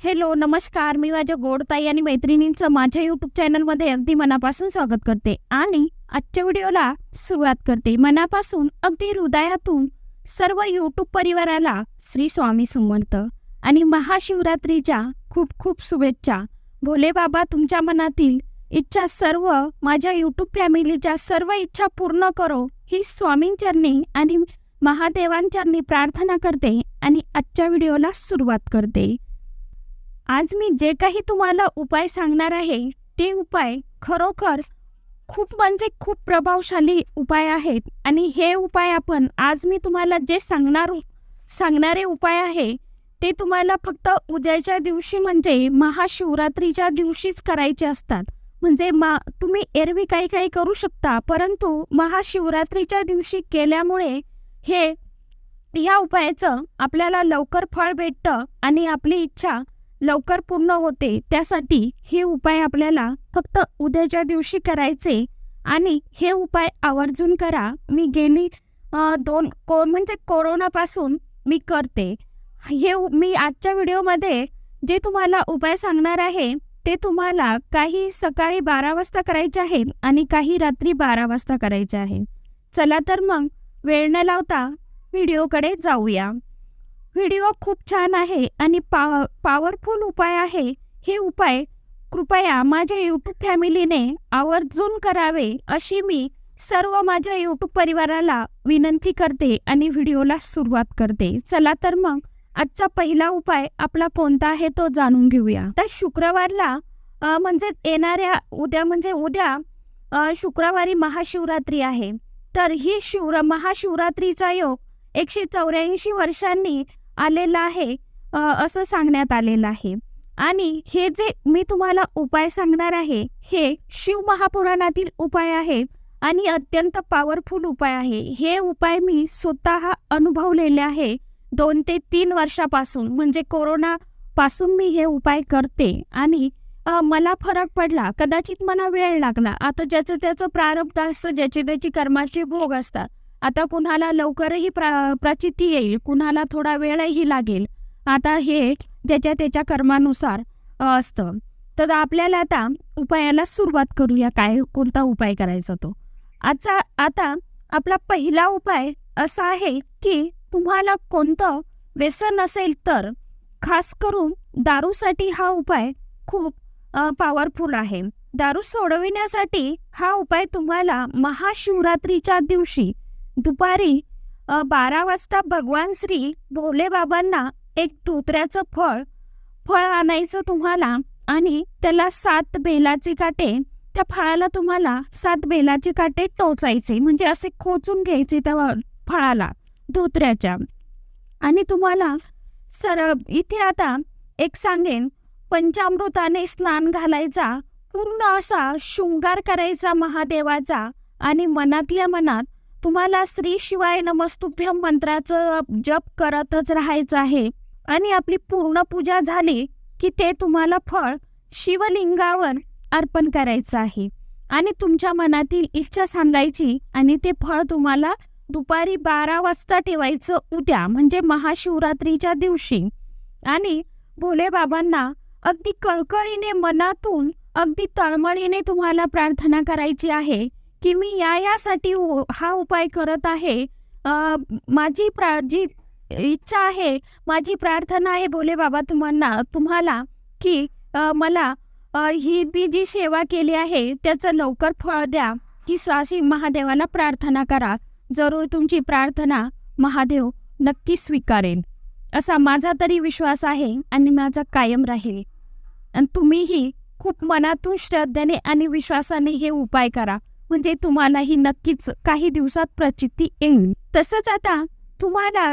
Hello नमस्कार. मी माझ्या गोडताई आणि मैत्रिणींचं माझ्या यूट्यूब चॅनलमध्ये अगदी मनापासून स्वागत करते आणि आजच्या व्हिडिओला सुरुवात करते. मनापासून अगदी हृदयातून सर्व यूट्यूब परिवाराला श्री स्वामी समर्थ आणि महाशिवरात्रीच्या खूप खूप शुभेच्छा. भोले बाबा तुमच्या मनातील इच्छा सर्व माझ्या यूट्यूब फॅमिलीच्या सर्व इच्छा पूर्ण करो. ही स्वामींचरणी आणि महादेवांचरणी प्रार्थना करते आणि आजच्या व्हिडिओला सुरुवात करते. आज मी जे काही तुम्हाला उपाय सांगणार आहे ते उपाय खरोखर खूप म्हणजे खूप प्रभावशाली उपाय आहेत. आणि हे उपाय आपण आज मी तुम्हाला जे सांगणार सांगणारे उपाय आहे ते तुम्हाला फक्त उद्याच्या दिवशी म्हणजे महाशिवरात्रीच्या दिवशीच करायचे असतात. म्हणजे मा तुम्ही एरवी काही काही करू शकता परंतु महाशिवरात्रीच्या दिवशी केल्यामुळे हे या उपायाचं आपल्याला लवकर फळ भेटतं आणि आपली इच्छा लवकर पूर्ण होते त्यासाठी हे उपाय आपल्याला फक्त उद्याच्या दिवशी करायचे. आणि हे उपाय आवर्जून करा. मी गेली दोन को म्हणजे कोरोनापासून मी करते. हे मी आजच्या व्हिडिओमध्ये जे तुम्हाला उपाय सांगणार आहे ते तुम्हाला काही सकाळी बारा वाजता करायचे आहेत आणि काही रात्री बारा वाजता करायचे आहे चला तर मग वेळ न लावता व्हिडिओकडे जाऊया. व्हिडिओ खूप छान आहे आणि पा पॉवरफुल उपाय आहे. हे उपाय कृपया माझ्या यूट्यूब फॅमिलीने आवर्जून करावे अशी मी सर्व माझ्या यूट्यूब परिवाराला विनंती करते आणि व्हिडिओला सुरुवात करते. चला तर मग आजचा पहिला उपाय आपला कोणता आहे तो जाणून घेऊया. तर शुक्रवारला म्हणजे येणाऱ्या उद्या म्हणजे उद्या शुक्रवारी महाशिवरात्री आहे. तर ही शिवर महाशिवरात्रीचा योग एकशे चौऱ्याऐंशी वर्षांनी आलेलं आहे असं सांगण्यात आलेलं आहे. आणि हे जे मी तुम्हाला उपाय सांगणार आहे हे शिव महापुराणातील उपाय आहेत आणि अत्यंत पॉवरफुल उपाय आहे. हे उपाय मी स्वतः अनुभवलेले आहे दोन ते तीन वर्षापासून. म्हणजे कोरोना पासून मी हे उपाय करते. आणि मला फरक पडला. कदाचित मला वेळ लागला. आता ज्याचं त्याचं प्रारब्ध असतं ज्याचे त्याची कर्माचे भोग असतात आता कुणाला लवकरही प्रा प्रचिती येईल कुणाला थोडा वेळही लागेल. आता हे ज्याच्या त्याच्या कर्मानुसार असतं. तर आपल्याला आता उपायाला सुरुवात करूया काय कोणता उपाय करायचा तो. आजचा आता आपला पहिला उपाय असा आहे की तुम्हाला कोणतं व्यसन असेल तर खास करून दारूसाठी हा उपाय खूप पॉवरफुल आहे. दारू सोडविण्यासाठी हा उपाय तुम्हाला महाशिवरात्रीच्या दिवशी दुपारी बारा वाजता भगवान श्री भोले बाबांना एक धोत्र्याचं फळ फळ आणायचं तुम्हाला आणि त्याला सात बेलाचे काटे त्या फळाला तुम्हाला सात बेलाचे काटे टोचायचे म्हणजे असे खोचून घ्यायचे त्या फळाला धोत्र्याच्या आणि तुम्हाला सर इथे आता एक सांगेन पंचामृताने स्नान घालायचा पूर्ण असा शृंगार करायचा महादेवाचा आणि मनातल्या मनात तुम्हाला श्री शिवाय नमस्तुभ्यम मंत्राचं जप करतच राहायचं आहे. आणि आपली पूर्ण पूजा झाली की ते तुम्हाला फळ शिवलिंगावर अर्पण करायचं आहे. आणि तुमच्या मनातील इच्छा सांगायची आणि ते फळ तुम्हाला दुपारी बारा वाजता ठेवायचं उद्या म्हणजे महाशिवरात्रीच्या दिवशी. आणि भोले बाबांना अगदी कळकळीने मनातून अगदी तळमळीने तुम्हाला प्रार्थना करायची आहे. की मी या यासाठी हा उपाय करत आहे. माझी प्रा जी इच्छा आहे माझी प्रार्थना आहे भोले बाबा तुम्हाला तुम्हाला की मला ही मी जी सेवा केली आहे त्याचं लवकर फळ द्या. की साशी महादेवाला प्रार्थना करा. जरूर तुमची प्रार्थना महादेव नक्की स्वीकारेल. असा माझा तरी विश्वास आहे आणि माझा कायम राहील. आणि तुम्हीही खूप मनातून श्रद्धेने आणि विश्वासाने हे उपाय करा. म्हणजे तुम्हालाही नक्कीच काही दिवसात प्रचिती येईल. तसंच आता तुम्हाला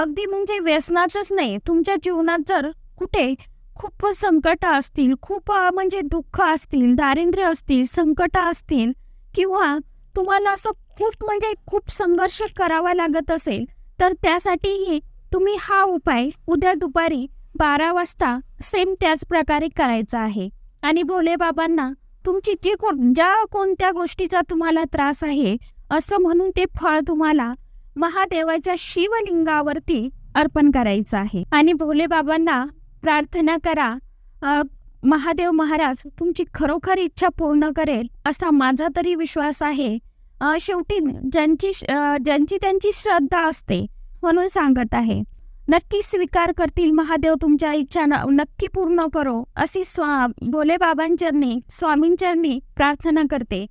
अगदी म्हणजे व्यसनाचंच नाही तुमच्या जीवनात जर कुठे खूप संकट असतील खूप म्हणजे दुःख असतील दारिद्र्य असतील संकट असतील किंवा तुम्हाला असं खूप म्हणजे खूप संघर्ष करावा लागत असेल तर त्यासाठीही तुम्ही हा उपाय उद्या दुपारी बारा वाजता सेम त्याच प्रकारे करायचा आहे. आणि भोले बाबांना तुमची जी कोण ज्या कोणत्या गोष्टीचा तुम्हाला त्रास आहे असं म्हणून ते फळ तुम्हाला महादेवाच्या शिवलिंगावरती अर्पण करायचं आहे. आणि भोले बाबांना प्रार्थना करा महादेव महाराज तुमची खरोखर इच्छा पूर्ण करेल असा माझा तरी विश्वास आहे. शेवटी ज्यांची ज्यांची त्यांची श्रद्धा असते म्हणून सांगत आहे. नक्की स्वीकार करतील महादेव तुमच्या इच्छा नक्की पूर्ण करो अशी स्वा भोले बाबांचरणी स्वामींचरणी प्रार्थना करते.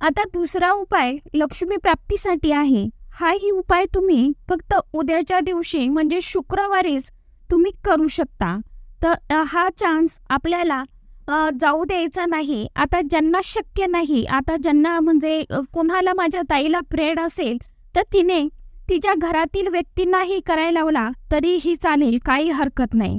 आता दुसरा उपाय लक्ष्मी प्राप्तीसाठी आहे. हाही उपाय तुम्ही फक्त उद्याच्या दिवशी म्हणजे शुक्रवारीच तुम्ही करू शकता. तर हा चान्स आपल्याला जाऊ द्यायचा नाही. आता ज्यांना शक्य नाही आता ज्यांना म्हणजे कोणाला माझ्या ताईला प्रेड असेल तर तिने तिच्या घरातील व्यक्तींनाही करायला लावला तरीही चालेल काही हरकत नाही.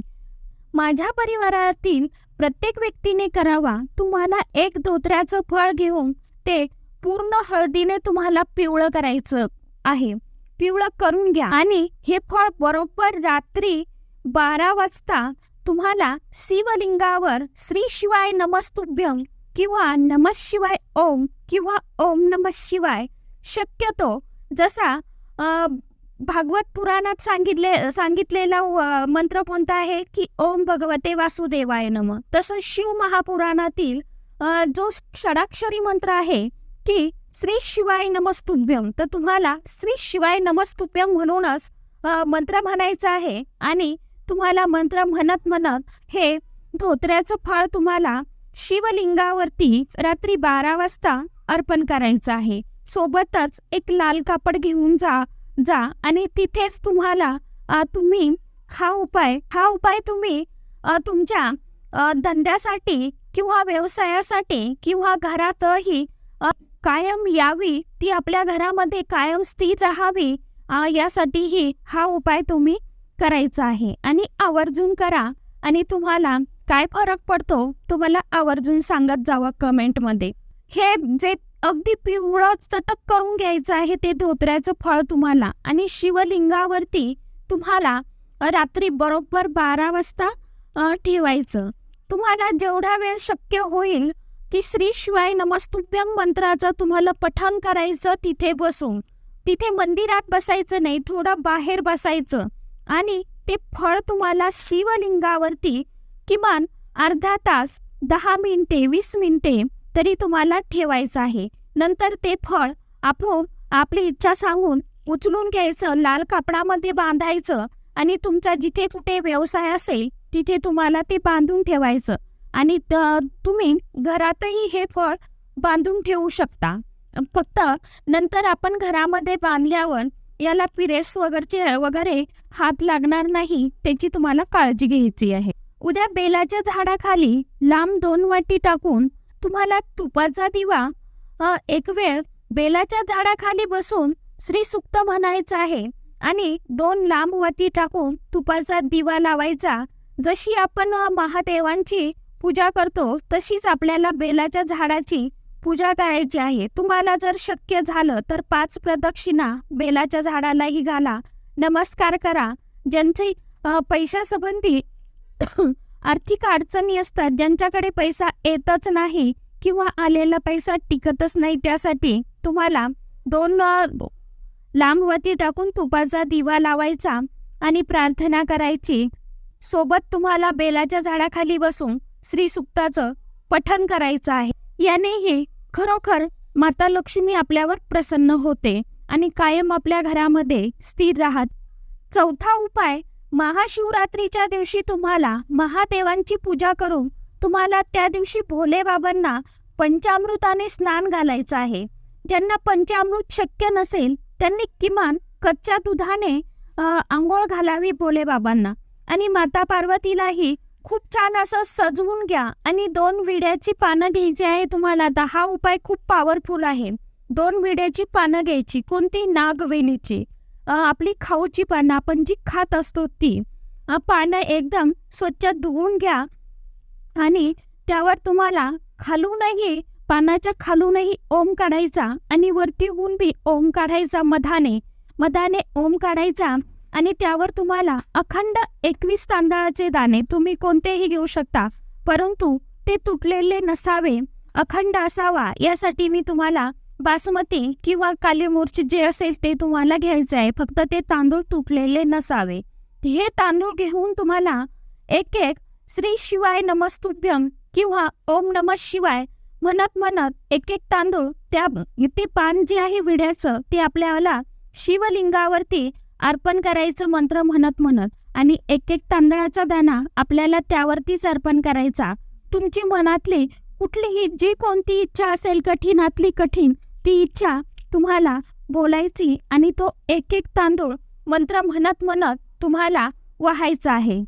माझ्या परिवारातील प्रत्येक व्यक्तीने करावा. तुम्हाला एक धोत्र्याचं फळ घेऊन ते पूर्ण हळदीने तुम्हाला पिवळं करायचं आहे. पिवळं करून घ्या. आणि हे फळ बरोबर रात्री बारा वाजता तुम्हाला शिवलिंगावर श्री शिवाय नमस्तुभ्यम किंवा नमः शिवाय ओम किंवा ओम नमः शिवाय शक्यतो जसा भागवत पुराणात सांगितले सांगितलेला मंत्र कोणता आहे की ओम भगवते वासुदेवाय नम. तसं शिव महापुराणातील जो षडाक्षरी मंत्र आहे की श्री शिवाय नमस्तुभ्यम तर तुम्हाला श्री शिवाय नमस्तुभ्यम म्हणूनच मंत्र म्हणायचं आहे. आणि तुम्हाला मंत्र म्हणत म्हणत हे धोत्र्याचं फळ तुम्हाला शिवलिंगावरती रात्री बारा वाजता अर्पण करायचं आहे. सोबतच एक लाल कापड घेऊन जा जा आणि तिथेच तुम्हाला तुम्ही हा उपाय हा उपाय तुम्ही तुमच्या धंद्यासाठी किंवा व्यवसायासाठी किंवा घरातही कायम यावी ती आपल्या घरामध्ये कायम स्थिर राहावी यासाठीही हा उपाय तुम्ही करायचा आहे. आणि आवर्जून करा. आणि तुम्हाला काय फरक पडतो तुम्हाला आवर्जून सांगत जावा कमेंटमध्ये. हे जे अगदी पिवळं चटक करून घ्यायचं आहे ते धोत्र्याचं फळ तुम्हाला. आणि शिवलिंगावरती तुम्हाला रात्री बरोबर बारा वाजता ठेवायचं. तुम्हाला जेवढा वेळ शक्य होईल की श्री शिवाय नमस्तुभ्यम मंत्राचं तुम्हाला पठण करायचं तिथे बसून. तिथे मंदिरात बसायचं नाही थोडं बाहेर बसायचं. आणि ते फळ तुम्हाला शिवलिंगावरती किमान अर्धा तास दहा मिनिटे वीस मिनिटे तरी तुम्हाला ठेवायचं आहे. नंतर ते फळ आपण आपली इच्छा सांगून उचलून घ्यायचं लाल कापडामध्ये बांधायचं आणि तुमचा जिथे कुठे व्यवसाय असेल तिथे तुम्हाला ते बांधून ठेवायचं. आणि तुम्ही घरातही हे फळ बांधून ठेवू शकता. फक्त नंतर आपण घरामध्ये बांधल्यावर याला पिरेस वगैरे वगैरे हात लागणार नाही त्याची तुम्हाला काळजी घ्यायची आहे. उद्या बेलाच्या झाडाखाली लांब दोन वाटी टाकून तुम्हाला तुपाचा दिवा एक वेळ बेलाच्या झाडाखाली बसून श्री सुक्त म्हणायचं आहे आणि दोन लांब वाती टाकून तुपाचा दिवा लावायचा. जशी आपण महादेवांची पूजा करतो तशीच आपल्याला बेलाच्या झाडाची पूजा करायची आहे. तुम्हाला जर शक्य झालं तर पाच प्रदक्षिणा बेलाच्या झाडालाही घाला. नमस्कार करा. ज्यांची पैशासंबंधी आर्थिक अडचणी असतात ज्यांच्याकडे पैसा येतच नाही किंवा आलेला पैसा टिकतच नाही त्यासाठी तुम्हाला दोन लांबवती टाकून तुपाचा दिवा लावायचा आणि प्रार्थना करायची. सोबत तुम्हाला बेलाच्या झाडाखाली बसून श्री सुक्ताचं पठन करायचं आहे. यानेही खरोखर माता लक्ष्मी आपल्यावर प्रसन्न होते आणि कायम आपल्या घरामध्ये स्थिर राहत. चौथा उपाय महाशिवरात्रीच्या दिवशी तुम्हाला महादेवांची पूजा करून तुम्हाला त्या दिवशी भोले बाबांना पंचामृताने स्नान घालायचं आहे. ज्यांना पंचामृत शक्य नसेल त्यांनी किमान कच्च्या दुधाने आंघोळ घालावी भोले बाबांना. आणि माता पार्वतीलाही खूप छान असं सजवून घ्या आणि दोन विड्याची पानं घ्यायची आहे तुम्हाला आता. हा उपाय खूप पॉवरफुल आहे. दोन विड्याची पानं घ्यायची कोणती? नागवेलीची. आपली खाऊची पानं आपण जी खात असतो ती पानं एकदम स्वच्छ धुवून घ्या. आणि त्यावर तुम्हाला खालूनही पानाच्या खालूनही ओम काढायचा आणि वरती होऊन बी ओम काढायचा मधाने. मधाने ओम काढायचा आणि त्यावर तुम्हाला अखंड एकवीस तांदळाचे दाणे तुम्ही कोणतेही घेऊ शकता. परंतु ते तुटलेले नसावे. अखंड असावा यासाठी मी तुम्हाला बासमती किंवा काली जे असेल ते तुम्हाला घ्यायचं आहे. फक्त ते तांदूळ तुटलेले नसावे. हे तांदूळ घेऊन तुम्हाला एक एक श्री शिवाय नमस्तुभ्यम किंवा ओम नम शिवाय म्हणत म्हणत एक एक तांदूळ त्या ते पान जे आहे विड्याचं ते आपल्याला शिवलिंगावरती अर्पण करायचं मंत्र म्हणत म्हणत आणि एक एक तांदळाचा दाणा आपल्याला त्यावरतीच अर्पण करायचा. तुमची मनातली कुठलीही जी कोणती इच्छा असेल कठीणातली कठीण ती इच्छा तुम्हाला बोलायची आणि तो एक एक तांदूळ मंत्र म्हणत म्हणत तुम्हाला वाहायचा आहे.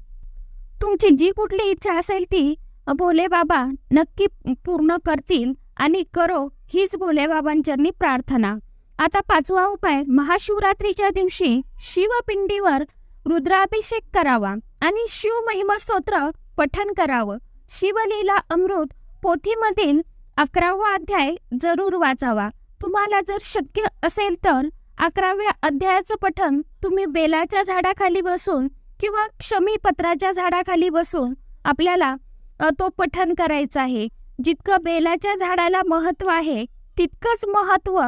तुमची जी कुठली इच्छा असेल ती भोले बाबा नक्की पूर्ण करतील आणि करो हीच भोले बाबांच्यांनी प्रार्थना. आता पाचवा उपाय महाशिवरात्रीच्या दिवशी शिवपिंडीवर रुद्राभिषेक करावा आणि शिव महिमा स्तोत्र पठन करावं. शिवलीला अमृत पोथीमधील अकरावा अध्याय जरूर वाचावा. तुम्हाला जर शक्य असेल तर अकराव्या अध्यायाचं पठन तुम्ही बेलाच्या झाडाखाली बसून किंवा क्षमीपत्राच्या झाडाखाली बसून आपल्याला तो पठन करायचा आहे. जितकं बेलाच्या झाडाला महत्त्व आहे तितकंच महत्त्व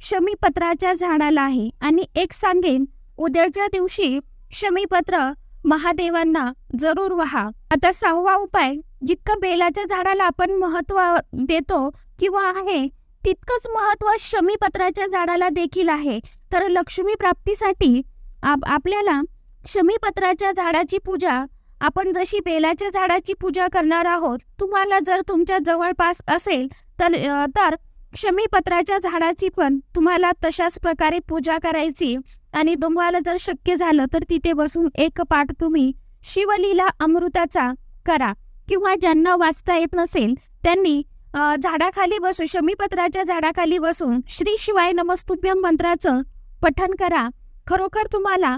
शमीपत्राच्या झाडाला आहे. आणि एक सांगेन उद्याच्या दिवशी शमीपत्र महादेवांना जरूर व्हा. आता सहावा उपाय जितकं बेलाच्या झाडाला आपण महत्त्व देतो किंवा आहे तितकंच महत्त्व शमीपत्राच्या झाडाला देखील आहे. तर लक्ष्मी प्राप्तीसाठी आप आपल्याला शमीपत्राच्या झाडाची पूजा आपण जशी बेलाच्या झाडाची पूजा करणार आहोत तुम्हाला जर तुमच्या जवळपास असेल तर तर शमीपत्राच्या झाडाची पण तुम्हाला तशाच प्रकारे पूजा करायची आणि तुम्हाला जर शक्य झालं तर तिथे बसून एक पाठ तुम्ही शिवलीला अमृताचा करा. किंवा ज्यांना वाचता येत नसेल त्यांनी झाडाखाली बसून शमीपत्राच्या झाडाखाली बसून श्री शिवाय नमस्तुभ्यम मंत्राचं पठन करा. खरोखर तुम्हाला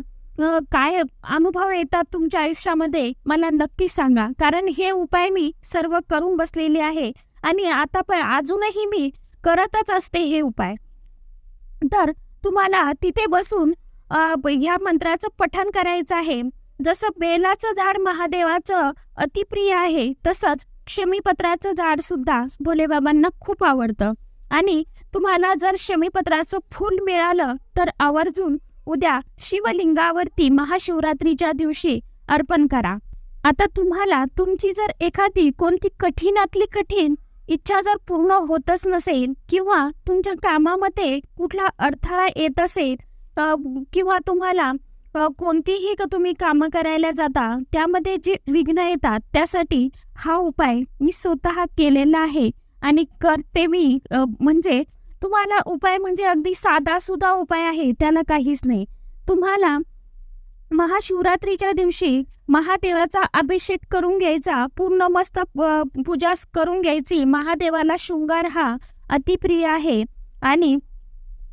काय अनुभव येतात तुमच्या आयुष्यामध्ये मला नक्की सांगा. कारण हे उपाय मी सर्व करून बसलेले आहे आणि आता पण अजूनही मी करतच असते हे उपाय. तर तुम्हाला तिथे बसून ह्या मंत्राचं पठन करायचं आहे. जसं बेलाचं झाड महादेवाचं अतिप्रिय आहे तसंच क्षमीपत्राचं झाड सुद्धा भोलेबाबांना खूप आवडतं. आणि तुम्हाला जर शमीपत्राचं फूल मिळालं तर आवर्जून उद्या शिवलिंगावरती महाशिवरात्रीच्या दिवशी अर्पण करा. आता तुम्हाला तुमची जर एखादी कोणती कठीणातली कठीण इच्छा जर पूर्ण होतच नसेल किंवा तुमच्या कामामध्ये कुठला अडथळा येत असेल किंवा तुम्हाला कोणतीही का तुम्ही कामं करायला जाता त्यामध्ये जे विघ्न येतात त्यासाठी हा उपाय मी स्वतः केलेला आहे. आणि करते मी म्हणजे तुम्हाला उपाय म्हणजे अगदी साधा सुद्धा उपाय आहे त्याला काहीच नाही. तुम्हाला महाशिवरात्रीच्या दिवशी महादेवाचा अभिषेक करून घ्यायचा पूर्ण मस्त पूजा करून घ्यायची महादेवाला शृंगार हा अतिप्रिय आहे. आणि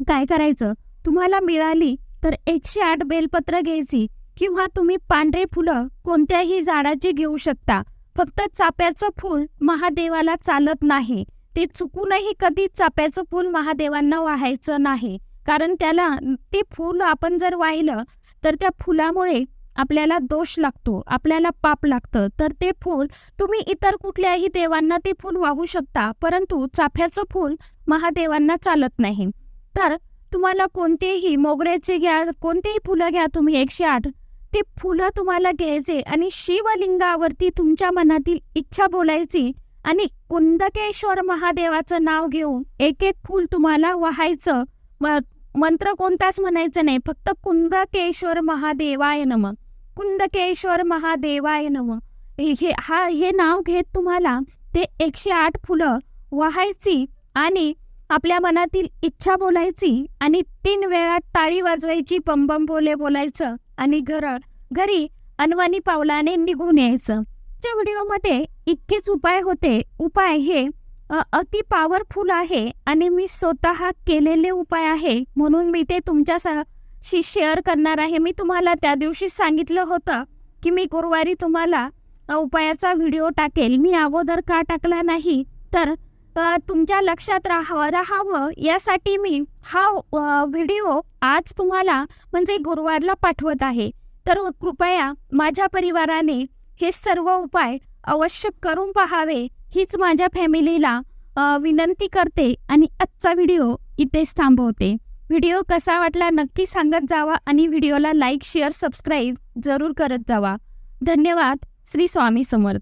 काय करायचं? तुम्हाला मिळाली तर एकशे आठ बेलपत्र घ्यायची किंवा तुम्ही पांढरे फुलं कोणत्याही झाडाची घेऊ शकता. फक्त चाप्याचं फूल महादेवाला चालत नाही. ते चुकूनही कधी चाप्याचं फूल महादेवांना वाहायचं नाही. कारण त्याला ते फूल आपण जर वाहिलं तर त्या फुलामुळे आपल्याला दोष लागतो आपल्याला पाप लागतं. तर ते फूल तुम्ही इतर कुठल्याही देवांना ते फूल वाहू शकता परंतु चाफ्याचं फूल महादेवांना चालत नाही. तर तुम्हाला कोणतेही मोगऱ्याचे घ्या कोणतेही फुलं घ्या तुम्ही एकशे आठ. ते फुलं तुम्हाला घ्यायचे आणि शिवलिंगावरती तुमच्या मनातील इच्छा बोलायची आणि कुंदकेश्वर महादेवाचं नाव घेऊन एक एक फूल तुम्हाला वाहायचं. व मंत्र कोणताच म्हणायचं नाही फक्त कुंदकेश्वर महादेवाय नम. कुंदकेश्वर महादेवाय नम. हे हा हे नाव घेत तुम्हाला ते एकशे आठ फुलं वाहायची आणि आपल्या मनातील इच्छा बोलायची आणि तीन वेळा टाळी वाजवायची पंबम बोले बोलायचं आणि घर घरी अनवानी पावलाने निघून यायचं. च्या व्हिडिओमध्ये इतकेच उपाय होते. उपाय हे अति पॉवरफुल आहे आणि मी स्वतः केलेले उपाय आहे म्हणून मी ते तुमच्याशी शेअर करणार आहे. मी तुम्हाला त्या दिवशी सांगितलं होतं की मी गुरुवारी तुम्हाला उपायाचा व्हिडिओ टाकेल. मी अगोदर का टाकला नाही? तर तुमच्या लक्षात राहावं राहावं. यासाठी मी हा व्हिडिओ आज तुम्हाला म्हणजे गुरुवारला पाठवत आहे. तर कृपया माझ्या परिवाराने हे सर्व उपाय अवश्य करून पहावे. हीच माझ्या फॅमिलीला विनंती करते आणि आजचा व्हिडिओ इथेच थांबवते. व्हिडिओ कसा वाटला नक्की सांगत जावा आणि व्हिडिओला लाईक शेअर सबस्क्राईब जरूर करत जावा. धन्यवाद. श्री स्वामी समर्थ.